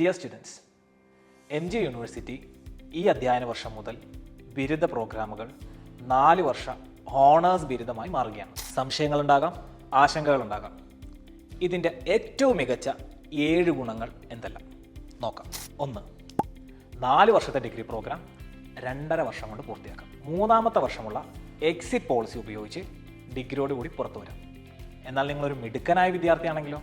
Dear students M G university ഈ അധ്യയന വർഷം മുതൽ ബിരുദ പ്രോഗ്രാമുകൾ നാല് വർഷ ഹോണേഴ്സ് ബിരുദമായി മാറുകയാണ്. സംശയങ്ങളുണ്ടാകാം ആശങ്കകളുണ്ടാകാം. ഇതിന്റെ ഏറ്റവും മികച്ച ഏഴ് ഗുണങ്ങൾ എന്തെല്ലാം? നോക്കാം. ഒന്ന് നാല് വർഷത്തെ ഡിഗ്രി പ്രോഗ്രാം രണ്ടര വർഷം കൊണ്ട് പൂർത്തിയാക്കാം. മൂന്നാമത്തെ വർഷമുള്ള എക്സിറ്റ് പോളിസി ഉപയോഗിച്ച് ഡിഗ്രിയോട് കൂടി പുറത്തു വരാം. എന്നാൽ നിങ്ങളൊരു മിടുക്കനായ വിദ്യാർത്ഥിയാണെങ്കിലോ?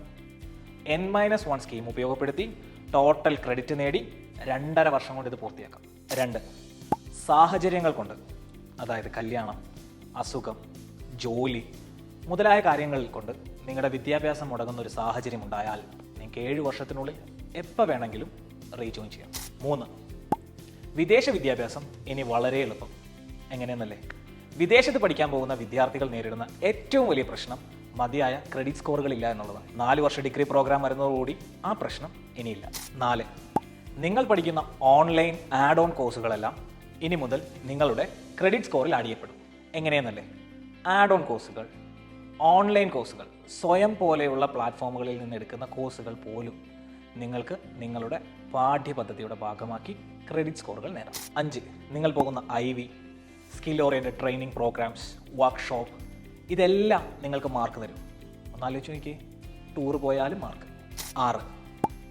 എൻ മൈനസ് വൺ സ്കീം ഉപയോഗപ്പെടുത്തി ടോട്ടൽ ക്രെഡിറ്റ് നേടി രണ്ടര വർഷം കൊണ്ട് ഇത് പൂർത്തിയാക്കാം. രണ്ട് സാഹചര്യങ്ങൾ കൊണ്ട് അതായത് കല്യാണം അസുഖം ജോലി മുതലായ കാര്യങ്ങളിൽ കൊണ്ട് നിങ്ങളുടെ വിദ്യാഭ്യാസം മുടങ്ങുന്ന ഒരു സാഹചര്യം ഉണ്ടായാൽ നിങ്ങൾക്ക് ഏഴ് വർഷത്തിനുള്ളിൽ എപ്പോൾ വേണമെങ്കിലും റീജോയിൻ ചെയ്യാം. മൂന്ന് വിദേശ വിദ്യാഭ്യാസം ഇനി വളരെ എളുപ്പം. എങ്ങനെയെന്നല്ലേ? വിദേശത്ത് പഠിക്കാൻ പോകുന്ന വിദ്യാർത്ഥികൾ നേരിടുന്ന ഏറ്റവും വലിയ പ്രശ്നം മതിയായ ക്രെഡിറ്റ് സ്കോറുകൾ ഇല്ല എന്നുള്ളതാണ്. നാല് വർഷ ഡിഗ്രി പ്രോഗ്രാം വരുന്നതോടുകൂടി ആ പ്രശ്നം ഇനിയില്ല. നാല് നിങ്ങൾ പഠിക്കുന്ന ഓൺലൈൻ ആഡ് ഓൺ കോഴ്സുകളെല്ലാം ഇനി മുതൽ നിങ്ങളുടെ ക്രെഡിറ്റ് സ്കോറിൽ ആഡ് ചെയ്യപ്പെടും എങ്ങനെയെന്നല്ലേ? ആഡ് ഓൺ കോഴ്സുകൾ ഓൺലൈൻ കോഴ്സുകൾ സ്വയം പോലെയുള്ള പ്ലാറ്റ്ഫോമുകളിൽ നിന്ന് എടുക്കുന്ന കോഴ്സുകൾ പോലും നിങ്ങൾക്ക് നിങ്ങളുടെ പാഠ്യപദ്ധതിയുടെ ഭാഗമാക്കി ക്രെഡിറ്റ് സ്കോറുകൾ നേടാം. അഞ്ച് നിങ്ങൾ പോകുന്ന I V skill oriented training programs workshop ഇതെല്ലാം നിങ്ങൾക്ക് മാർക്ക് തരും. ഒന്നാലോചിച്ച് നോക്കി ടൂർ പോയാലും മാർക്ക് ആറ്.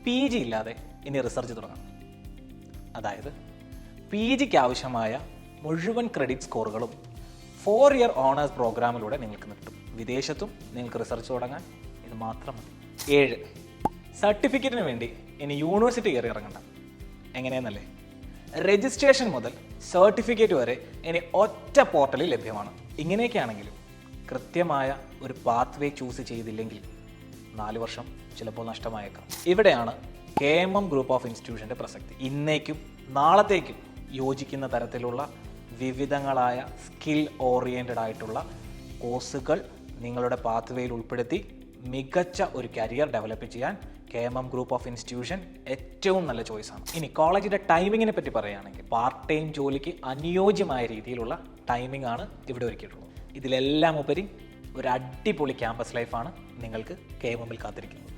പി ജി ഇല്ലാതെ ഇനി റിസർച്ച് തുടങ്ങണം. അതായത് പി ജിക്ക് ആവശ്യമായ മുഴുവൻ ക്രെഡിറ്റ് സ്കോറുകളും ഫോർ ഇയർ ഓണേഴ്സ് പ്രോഗ്രാമിലൂടെ നിങ്ങൾക്ക് കിട്ടും. വിദേശത്തും നിങ്ങൾക്ക് റിസർച്ച് തുടങ്ങാൻ ഇത് മാത്രം മതി. ഏഴ്. സർട്ടിഫിക്കറ്റിന് വേണ്ടി ഇനി യൂണിവേഴ്സിറ്റി കയറി ഇറങ്ങണ്ട. എങ്ങനെയെന്നല്ലേ? രജിസ്ട്രേഷൻ മുതൽ സർട്ടിഫിക്കറ്റ് വരെ ഇനി ഒറ്റ പോർട്ടലിൽ ലഭ്യമാണ്. ഇങ്ങനെയൊക്കെയാണെങ്കിലും കൃത്യമായ ഒരു പാത്ത് വേ ചൂസ് ചെയ്തില്ലെങ്കിൽ നാല് വർഷം ചിലപ്പോൾ നഷ്ടമായേക്കാം. ഇവിടെയാണ് K M M group of ഇൻസ്റ്റിറ്റ്യൂഷന്റെ പ്രസക്തി. ഇന്നേക്കും നാളത്തേക്കും യോജിക്കുന്ന തരത്തിലുള്ള വിവിധങ്ങളായ സ്കിൽ ഓറിയന്റഡ് ആയിട്ടുള്ള കോഴ്സുകൾ നിങ്ങളുടെ പാത്ത് വേയിൽ ഉൾപ്പെടുത്തി മികച്ച ഒരു കരിയർ ഡെവലപ്പ് ചെയ്യാൻ K M M group of institution ഏറ്റവും നല്ല ചോയ്സാണ് ഇനി കോളേജിന്റെ ടൈമിങ്ങിനെ പറ്റി പറയുകയാണെങ്കിൽ പാർട്ട് ടൈം ജോലിക്ക് അനുയോജ്യമായ രീതിയിലുള്ള ടൈമിംഗ് ആണ് ഇവിടെ ഒരുക്കിയിട്ടുള്ളത്. ഇതിലെല്ലാം ഉപരി ഒരു അടിപൊളി ക്യാമ്പസ് ലൈഫാണ് നിങ്ങൾക്ക് കെ എമ്മിൽ കാത്തിരിക്കുന്നത്.